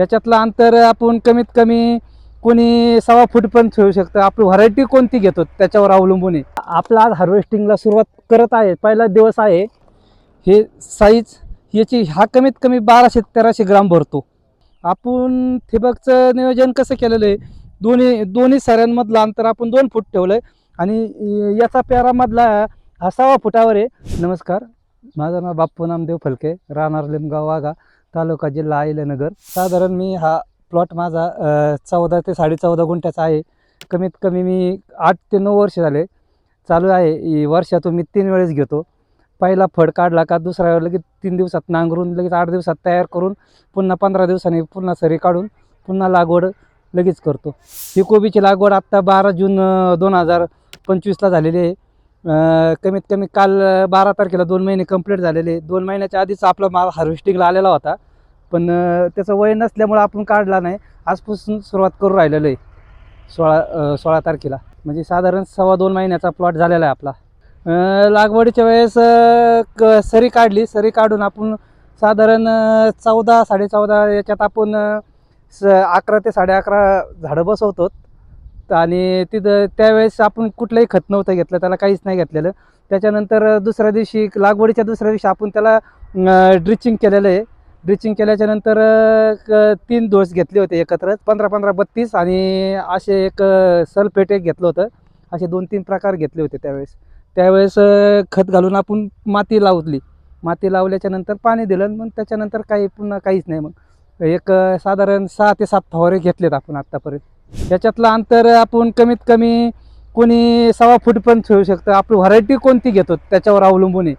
याच्यातलं अंतर आपण कमीत कमी कोणी सव्वा फूट पण ठेवू शकतं. आपली व्हरायटी कोणती घेतो त्याच्यावर अवलंबून आहे. आपला आज हार्वेस्टिंगला सुरुवात करत आहे पहिला दिवस आहे. हे साईज याची हा कमीत कमी बाराशे तेराशे ग्राम भरतो. आपण ठिबकचं नियोजन कसं केलेलं आहे? दोन्ही दोन्ही सऱ्यांमधलं अंतर आपण दोन फूट ठेवलं आहे आणि याचा प्यारामधला हा सव्वा फुटावर आहे. नमस्कार माझं नाव बाप्पू नामदेव फलके राहणार लिमगाव वाघा. तालुका जिल्हा आयलनगर साधारण मी हा प्लॉट माझा चौदा ते साडे चौदा गुंठ्याचा आहे. कमीत कमी मी आठ ते नऊ वर्ष झाले. चालू आहे. वर्षातून मी तीन वेळेस घेतो. पहिला फड काढला का दुसऱ्या वेळेला लगेच तीन दिवसात नांगरून लगेच आठ दिवसात तयार करून पुन्हा पंधरा दिवसांनी पुन्हा सरी काढून पुन्हा लागवड लगेच करतो. ही कोबीची लागवड आत्ता बारा जून दोन हजार पंचवीसला झालेली आहे. कमीत कमी काल बारा तारखेला दोन महिने कंप्लीट झालेले. दोन महिन्याच्या आधीच आपला माल हार्वेस्टिंगला आलेला होता. पण त्याचं वय नसल्यामुळं आपण काढला नाही. आजपासून सुरुवात करू राहिलेलं आहे. सोळा सोळा तारखेला. म्हणजे साधारण सव्वा दोन महिन्याचा प्लॉट झालेला आहे आपला. लागवडीच्या वेळेस क सरी काढली. सरी काढून आपण साधारण चौदा साडे चौदा याच्यात आपण स अकरा ते साडे अकरा झाडं बसवतो आणि तिथं त्यावेळेस आपण कुठलंही खत नव्हतं घेतलं. त्याला काहीच नाही घेतलेलं. त्याच्यानंतर दुसऱ्या दिवशी लागवडीच्या दुसऱ्या दिवशी आपण त्याला ड्रिचिंग केलेलं आहे. ड्रिचिंग केल्याच्यानंतर क- तीन डोस घेतले होते एकत्र पंधरा पंधरा बत्तीस आणि असे एक सल्फेट एक घेतलं होतं. असे दोन तीन प्रकार घेतले होते त्यावेळेस. त्यावेळेस खत घालून आपण माती लावली. माती लावल्याच्या नंतर पाणी दिलं मग त्याच्यानंतर काही पुन्हा काहीच नाही मग. एक साधारण सहा ते सात फवारे घेतलेत आपण आत्तापर्यंत त्याच्यातलं अंतर आपण कमीत कमी कोणी सव्वा फूट पण ठेवू शकतं. आपली व्हरायटी कोणती घेतो त्याच्यावर अवलंबून आहे.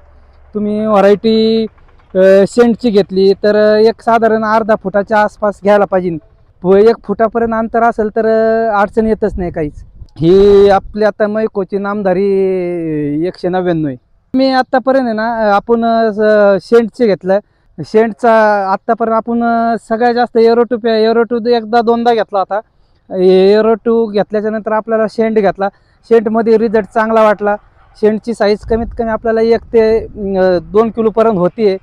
तुम्ही व्हरायटी सेंटची घेतली तर एक साधारण अर्धा फुटाच्या आसपास घ्यायला पाहिजे. व एक फुटापर्यंत अंतर असेल तर अडचण येतच नाही काहीच. ही आपली आता मैकोची नामधारी एकशे नव्याण्णव आहे. मी आत्तापर्यंत आहे ना आपण सेंटचे घेतलं. शेंटचा आत्तापर्यंत आपण सगळ्यात जास्त एरोटू पे एरोटू एकदा दोनदा घेतला होता. एरोटू घेतल्याच्या नंतर आपल्याला शेंट घेतला. शेंटमध्ये रिझल्ट चांगला वाटला. शेंटची साईज कमीत कमी आपल्याला एक ते दोन किलोपर्यंत होती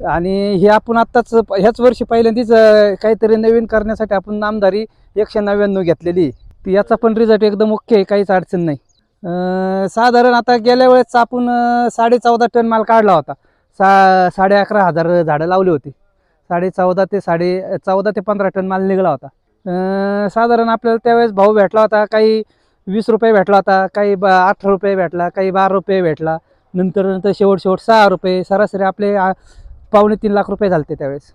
आणि हे आपण आत्ताच ह्याच वर्षी पहिल्यांदाच काहीतरी नवीन करण्यासाठी आपण नामदारी एकशे नव्याण्णव घेतलेली ती याचा पण रिझल्ट एकदम ओके आहे काहीच अडचण नाही. साधारण आता गेल्या वेळेस आपण साडे चौदा टन माल काढला होता. सा साडे अकरा हजार झाडं लावली होती. साडे चौदा ते साडे चौदा ते पंधरा टन माल निघाला होता. साधारण आपल्याला त्यावेळेस भाव भेटला होता काही वीस रुपये भेटला होता काही बा अठरा रुपये भेटला काही बारा रुपये भेटला. नंतर नंतर शेवट शेवट सहा रुपये सरासरी आपले पावणे तीन लाख रुपये झाले त्यावेळेस.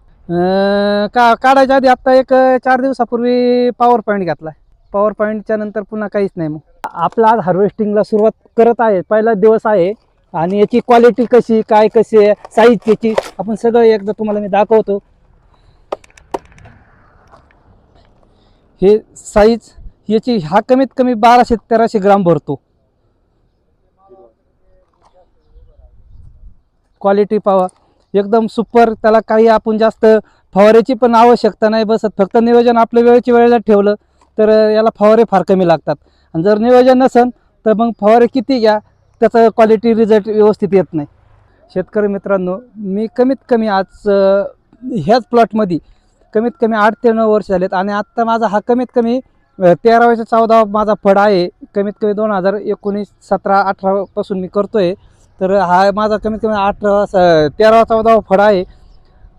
का काढायच्या आधी आत्ता एक चार दिवसापूर्वी पॉवर पॉईंट घेतला पॉवर पॉईंटच्या नंतर पुन्हा काहीच नाही मग. आपला आज हार्वेस्टिंगला सुरुवात करत आहे पहिला दिवस आहे. आणि याची क्वालिटी कशी काय कशी आहे साईज त्याची आपण सगळं एकदा तुम्हाला मी दाखवतो. हे साईज याची हा कमीत कमी बाराशे तेराशे ग्राम भरतो. क्वालिटी पावा. एकदम सुपर त्याला काही आपण जास्त फवाऱ्याची पण आवश्यकता नाही बसत. फक्त नियोजन आपलं वेळेच्या वेळेला ठेवलं तर याला फवारे फार कमी लागतात. आणि जर नियोजन नसेल तर मग फवारे किती घ्या त्याचं क्वालिटी रिझल्ट व्यवस्थित येत नाही. शेतकरी मित्रांनो मी कमीत कमी आज ह्याच प्लॉटमध्ये कमीत कमी आठ ते नऊ वर्ष झालेत आणि आत्ता माझा हा कमीत कमी तेरा तेराव्याचा चौदा माझा फड आहे. कमीत कमी दोन हजार एकोणीस सतरा अठरापासून मी करतो आहे तर हा माझा कमीत कमी अठरा स तेरावा चौदावा फळ आहे.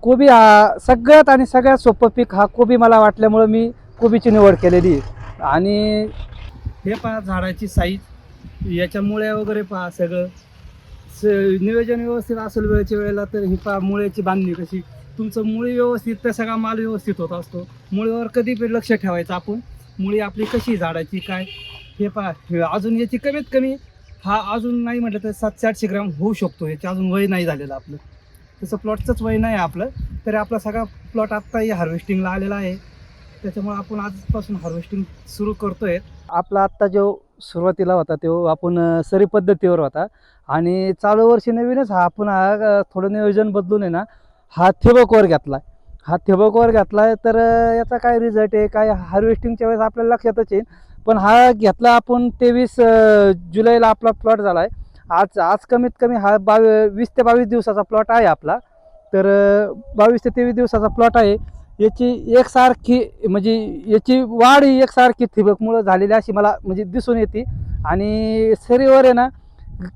कोबी हा सगळ्यात आणि सगळ्यात सोपं पीक हा कोबी मला वाटल्यामुळं मी कोबीची निवड केलेली आहे. आणि हे पहा झाडाची साईज याच्या मुळ्या वगैरे पहा सगळं. स नियोजन व्यवस्थित असेल वेळेच्या वेळेला तर ही पहा मुळ्याची बांधणी कशी. तुमचं मुळी व्यवस्थित तर सगळा माल व्यवस्थित होत असतो. मुळीवर कधी पण लक्ष ठेवायचं आपण. मुळी आपली कशी झाडाची काय. हे पहा हे अजून याची कमीत कमी हा अजून नाही म्हटलं तर सातशे आठशे ग्राम होऊ शकतो. याचं अजून वय नाही झालेलं आपलं. तसं प्लॉटचंच वय नाही आपलं. तरी आपला सगळा प्लॉट आत्ताही हार्वेस्टिंगला आलेला आहे. त्याच्यामुळे आपण आजपासून हार्वेस्टिंग सुरू करतोय. आपला आत्ता जो सुरुवातीला होता तो आपण सरी पद्धतीवर होता. आणि चालू वर्षी नवीनच हा आपण हा थोडं नियोजन बदलून आहे ना हा थिबकवर घेतला हा ठिबकवर घेतला आहे तर याचा काय रिझल्ट आहे? काय हार्वेस्टिंगच्या वेळेस आपल्याला लक्षातच येईल. पण हा घेतला आपण तेवीस जुलैला आपला प्लॉट झाला आहे आज आज कमीत कमी हा बावी वीस ते बावीस दिवसाचा प्लॉट आहे आपला. तर बावीस ते तेवीस दिवसाचा प्लॉट आहे. याची एकसारखी म्हणजे याची वाढ ही एकसारखी ठिबकमुळं झालेली अशी मला म्हणजे दिसून येते. आणि सरीवर आहे ना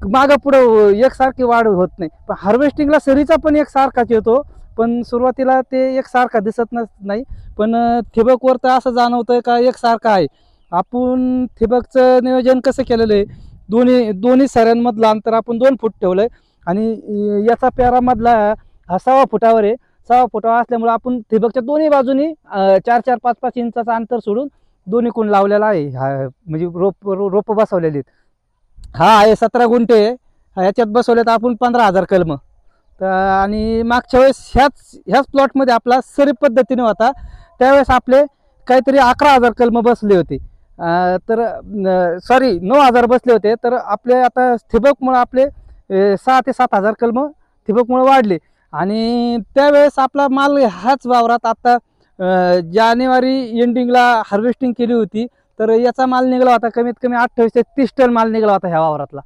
मागं पुढं एकसारखी वाढ होत नाही. पण हार्वेस्टिंगला सरीचा पण एकसारखाच येतो. पण सुरुवातीला ते एकसारखा दिसत नाही. पण थिबकवर ठिबकवर तर असं जाणवतं का एकसारखा आहे. आपण ठिबकचं नियोजन कसं केलेलं आहे? दोन्ही दोन्ही सऱ्यांमधलं अंतर आपण दोन फूट ठेवलं आहे आणि याचा पेरामधला हा सव्वा फुटावर आहे. सव्वा फुटावर असल्यामुळे आपण ठिबकच्या दोन्ही बाजूनी चार चार पाच पाच इंचाचं अंतर सोडून दोन्ही कोण लावलेला आहे? हा म्हणजे रोप रो- रोपं बसवलेली आहेत. हा आहे सतरा गुंठे ह्याच्यात बसवलेत आपण पंधरा हजार कलमं. तर आणि मागच्या वेळेस ह्याच ह्याच प्लॉटमध्ये आपला सरी पद्धतीने होता. त्यावेळेस आपले काहीतरी अकरा हजार कलमं बसले होते. तर सॉरी नऊ हजार बसले होते तर आपले आता ठिबकमुळं आपले सहा ते सात हजार कलमं ठिबकमुळं वाढले. आणि त्यावेळेस आपला माल ह्याच वावरात आता जानेवारी एंडिंगला हार्वेस्टिंग केली होती तर याचा माल निघाला होता कमीत कमी अठ्ठावीस ते तीस टन माल निघाला होता ह्या वावरातला.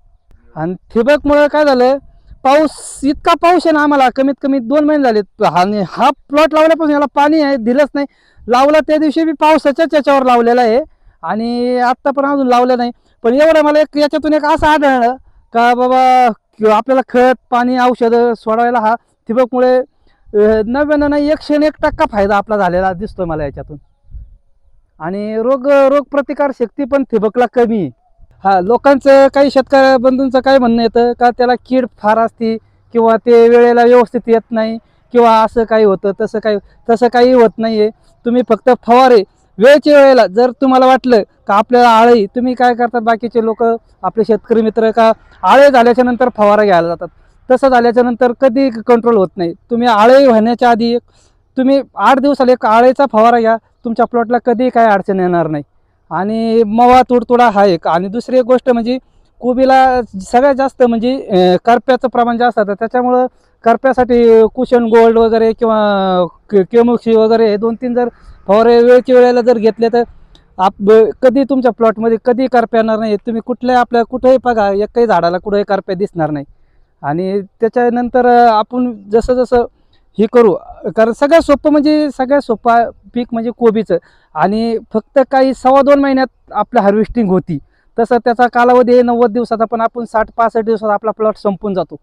आणि ठिबकमुळं काय झालं पाऊस इतका पाऊस आहे ना आम्हाला कमीत कमी दोन महिने झाले. आणि हा प्लॉट लावल्यापासून याला पाणी आहे दिलंच नाही. लावला त्या दिवशी मी पावसाच्याच याच्यावर लावलेला आहे. आणि आत्ता पण अजून लावलं नाही. पण एवढं मला एक याच्यातून एक असं आढळलं का बाबा आपल्याला खत पाणी औषधं सोडवायला हा ठिबकमुळे नव्यानं नव्याण्णव नाही एकशे एक टक्का फायदा आपला झालेला दिसतोय मला याच्यातून. आणि रोग रोगप्रतिकारशक्ती शक्ती पण ठिबकला कमी आहे. हा लोकांचं काही शेतकऱ्या बंधूंचं काय म्हणणं येतं? का त्याला कीड फार असती किंवा ते वेळेला व्यवस्थित येत नाही किंवा असं काही होतं तसं काही तसं काही होत नाही आहे तुम्ही फक्त फवारे वेळच्या वेळेला जर तुम्हाला वाटलं का आपल्याला आळी तुम्ही काय करतात बाकीचे लोक? आपले शेतकरी मित्र का? आळे झाल्याच्यानंतर फवारा घ्यायला जातात. तसं झाल्याच्यानंतर कधी कंट्रोल होत नाही. तुम्ही आळे होण्याच्या आधी एक तुम्ही आठ दिवसाला एक आळेचा फवारा घ्या. तुमच्या प्लॉटला कधी काय अडचण येणार नाही. आणि मवा तुडतुडा हा एक. आणि दुसरी एक गोष्ट म्हणजे कोबीला सगळ्यात जास्त म्हणजे करप्याचं प्रमाण जास्त असतं त्याच्यामुळं करप्यासाठी कुशन गोल्ड वगैरे किंवा के- केमुक्षी वगैरे हे दोन तीन जर फवारे वेळच्या वेळेला जर घेतले तर आप कधी तुमच्या प्लॉटमध्ये कधी करप्या येणार नाही तुम्ही कुठल्या आपल्या कुठेही बघा एकही झाडाला कुठेही करप्या दिसणार नाही. आणि त्याच्यानंतर आपण जसं जसं हे करू कारण सगळ्यात सोपं म्हणजे सगळ्यात सोपा पीक म्हणजे कोबीचं. आणि फक्त काही सव्वा दोन महिन्यात आपलं हार्वेस्टिंग होती. तसं त्याचा कालावधी आहे नव्वद दिवसाचा पण आपण साठ पासष्ट दिवसात आपला प्लॉट संपून जातो.